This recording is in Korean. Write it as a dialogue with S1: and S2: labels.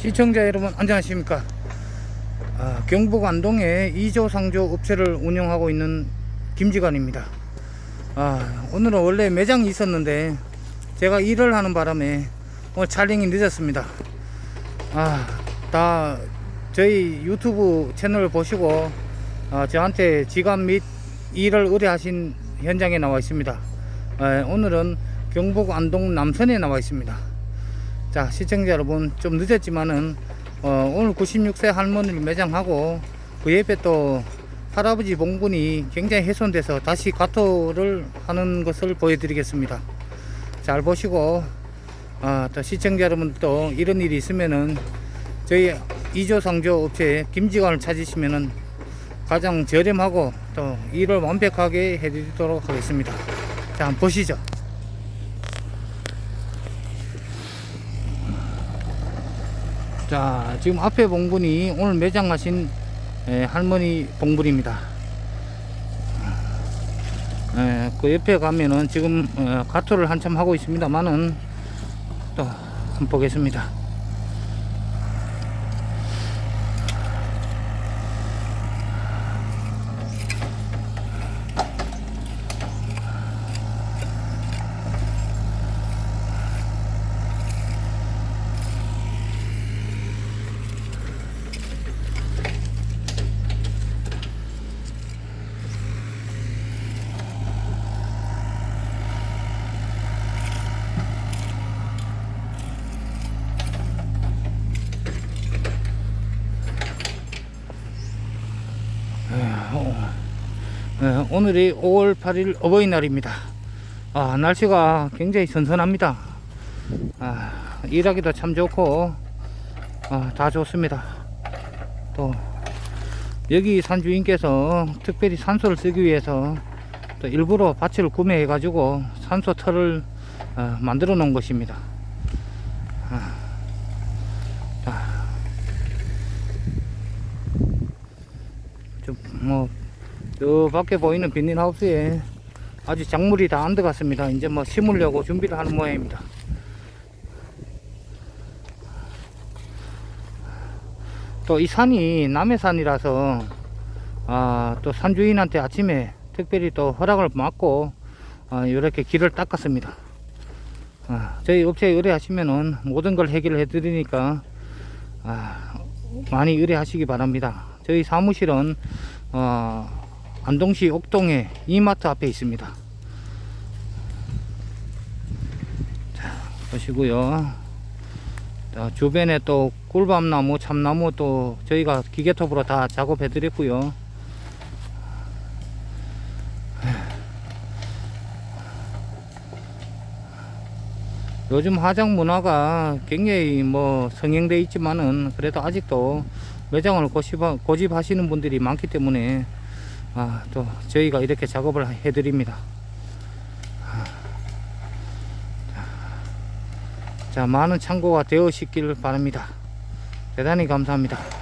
S1: 시청자 여러분 안녕하십니까? 아, 경북 안동에 2조 상조 업체를 운영하고 있는 김지관입니다. 아, 오늘은 원래 매장이 있었는데 제가 일을 하는 바람에 오늘 촬영이 늦었습니다. 아, 다 저희 유튜브 채널 보시고 아, 저한테 지관 및 일을 의뢰하신 현장에 나와 있습니다. 아, 오늘은 경북 안동 남선에 나와 있습니다 자 시청자 여러분 좀 늦었지만은 어, 오늘 96세 할머니를 매장하고 그 옆에 또 할아버지 봉분이 굉장히 훼손돼서 다시 가토를 하는 것을 보여드리겠습니다. 잘 보시고 아, 또 시청자 여러분도 이런 일이 있으면은 저희 이조 상조 업체 김지관을 찾으시면은 가장 저렴하고 또 일을 완벽하게 해드리도록 하겠습니다. 자 한번 보시죠 자 지금 앞에 봉분이 오늘 매장하신 에, 할머니 봉분입니다. 에, 그 옆에 가면은 지금 어, 가토를 한참 하고 있습니다만은 또 한번 보겠습니다 예, 오늘이 5월 8일 어버이날입니다. 아, 날씨가 굉장히 선선합니다. 아, 일하기도 참 좋고, 아, 다 좋습니다. 또, 여기 산주인께서 특별히 산소를 쓰기 위해서 또 일부러 밭을 구매해 가지고 산소 털을 어, 만들어 놓은 것입니다. 아, 자, 좀, 뭐, 저 밖에 보이는 비닐하우스에 아직 작물이 다 안 들어갔습니다. 이제 뭐 심으려고 준비를 하는 모양입니다. 또 이 산이 남해 산이라서 아, 또 산주인한테 아침에 특별히 또 허락을 받고 아, 이렇게 길을 닦았습니다. 아, 저희 업체에 의뢰하시면은 모든 걸 해결해 드리니까 아, 많이 의뢰하시기 바랍니다. 저희 사무실은 어, 안동시 옥동에 이마트 앞에 있습니다. 자, 보시고요. 자, 주변에 또 꿀밤나무, 참나무 또 저희가 기계톱으로 다 작업해 드렸고요. 요즘 화장 문화가 굉장히 뭐 성행돼 있지만은 그래도 아직도 매장을 고집, 고집하시는 분들이 많기 때문에 아, 또 저희가 이렇게 작업을 해드립니다. 아, 자, 많은 참고가 되어시길 바랍니다. 대단히 감사합니다.